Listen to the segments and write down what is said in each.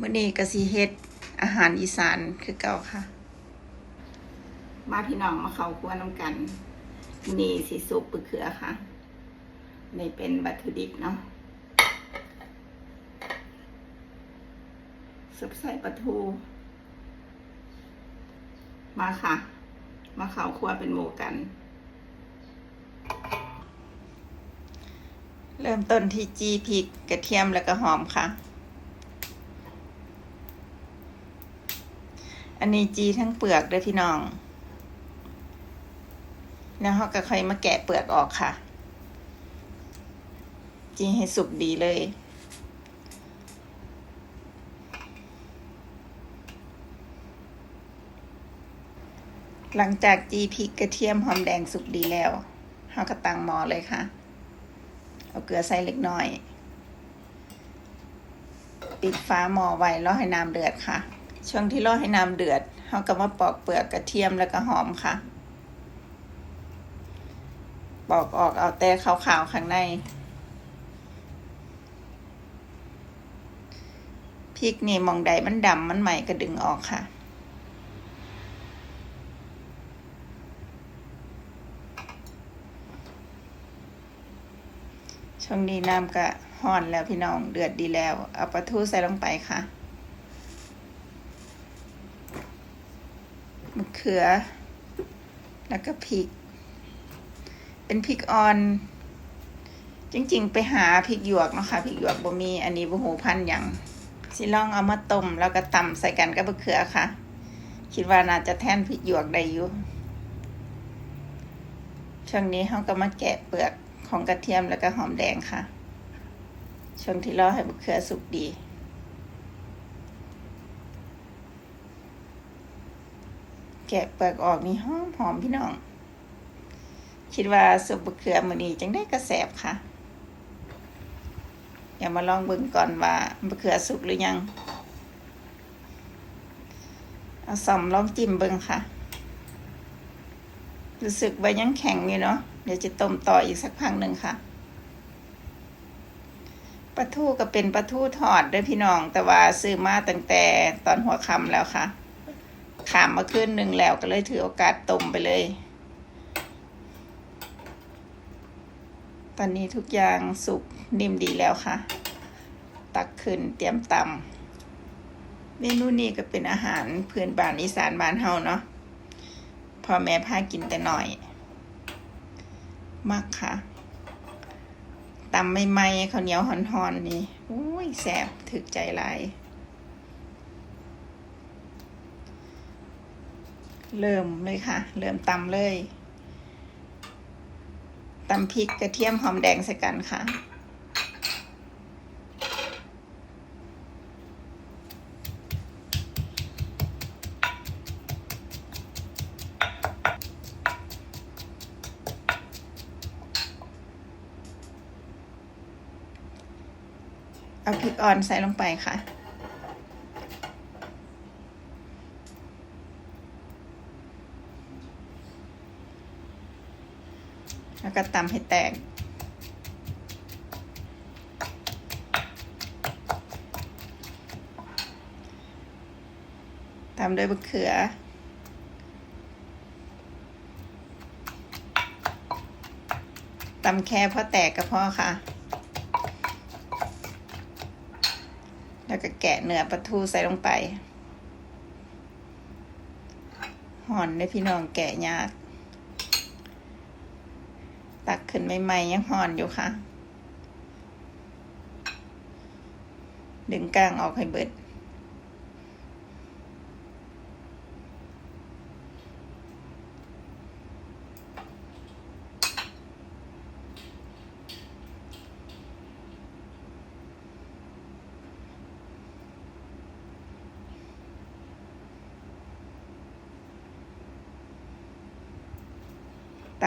มื้อนี้ก็สิเฮ็ดอาหารอีสานคือเก่าค่ะ มาพี่น้องมาเข้าครัวน้ำกันมื้อนี้สิซุปปึกเขือค่ะนี่เป็นวัตถุดิบเนาะซุปใส่ปลาทู มาค่ะ มาเข้าครัวเป็นหมู่กัน เริ่มต้นที่จีพริกกระเทียมแล้วก็หอมค่ะ อันนี้จีทั้งเปลือกด้วยพี่น้อง แล้วเราก็ค่อยมาแกะเปลือกออกค่ะ จีให้สุกดีเลยหลังจากจีพริกกระเทียมหอมแดงสุกดีแล้วเราก็ตั้งหม้อเลยค่ะ เอาเกลือใส่เล็กน้อย ปิดฟ้าหม้อไว้รอให้น้ำเดือดค่ะ ช่วงที่รอให้น้ำเดือดเราก็มาปอกเปลือกกระเทียมแล้วก็หอมค่ะ ปอกออกเอาแต่ขาวๆข้างใน พริกนี่มองใดมันดำมันใหม่ก็ดึงออกค่ะช่วงนี้น้ำก็ห่อนแล้วพี่น้องเดือดดีแล้ว เอาปลาทูใส่ลงไปค่ะมะ เขือ แล้วก็พริก เป็นพริกอ่อน จริงๆ ไปหาพริกหยวกนะคะพริกหยวกบ่มีอันนี้บ่หูพันอย่างสิลองเอามาต้มแล้วก็ตำใส่กันกับมะเขือค่ะ คิดว่าน่าจะแทนพริกหยวกได้อยู่ช่วงนี้เขาก็มาแกะเปลือกของกระเทียมแล้วก็หอมแดงค่ะช่วงที่รอให้มะเขือสุกดี แกะเปลือกออกนี่หอมหอมพี่น้อง คิดว่าสุปมะเขือมือนี้จังได้กระแสบค่ะอย่ามาลองเบิ่งก่อนว่ามะเขือสุกหรือยังเอาซ่อมลองจิ้มเบิ่งค่ะ รู้สึกว่ายังแข็งอยู่เนาะเดี๋ยวจะต้มต่ออีกสักพักหนึ่งค่ะปลาทูก็เป็นปลาทูทอดด้วยพี่น้อง แต่ว่าซื้อมาตั้งแต่ตอนหัวค่ำแล้วค่ะ ขามมาขึ้นหนึ่งแล้วก็เลยถือโอกาสต้มไปเลย ตอนนี้ทุกอย่างสุกนิ่มดีแล้วค่ะ ตักขึ้นเตรียมตำเมนูนี้ก็เป็นอาหารพื้นบ้านอีสานบ้านเฮาเนาะพ่อแม่พากินแต่หน่อยมักค่ะตำใหม่ๆข้าวเหนียวหอนๆนี่อุ้ยแสบถึกใจหลาย เริ่มเลยค่ะ เริ่มตำเลยตำพริกกระเทียมหอมแดงใส่กันค่ะเอาพริกอ่อนใส่ลงไปค่ะ แล้วก็ตำให้แตก ตามด้วยมะเขือ ตำแค่พอแตกก็พอค่ะ แล้วก็แกะเนื้อปลาทูใส่ลงไป ห่อนได้พี่น้องแกะยาก ตักขึ้นใหม่ๆยังห่อนอยู่ค่ะ ดึงกลางออกให้เบิด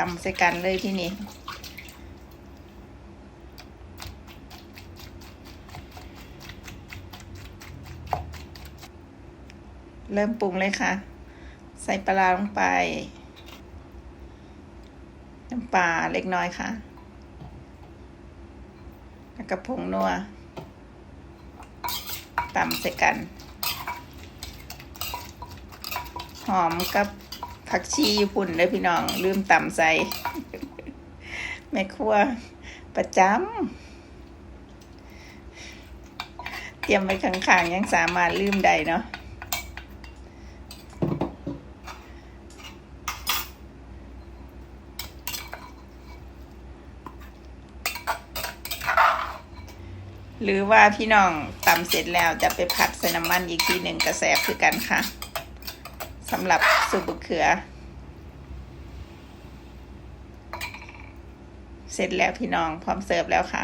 ำใส่กันเลยที่นี่เริ่มปรุงเลยค่ะ ใส่ปลาร้าลงไป น้ำปลาเล็กน้อยค่ะ แล้วก็ผงนัวตตำใส่กัน หอมกับ ผักชีญี่ปุ่นเลยพี่น้อง ลืมตำใส่แม่ครัว ประจำเตรียมไว้ข้างๆยังสามารถลืมได้เนาะหรือว่าพี่น้องตำเสร็จแล้วจะไปผัดใส่น้ำมันอีกทีหนึ่งกระแสบคือกันค่ะ สำหรับสูบมะเขือ เสร็จแล้วพี่น้องพร้อมเสิร์ฟแล้วค่ะ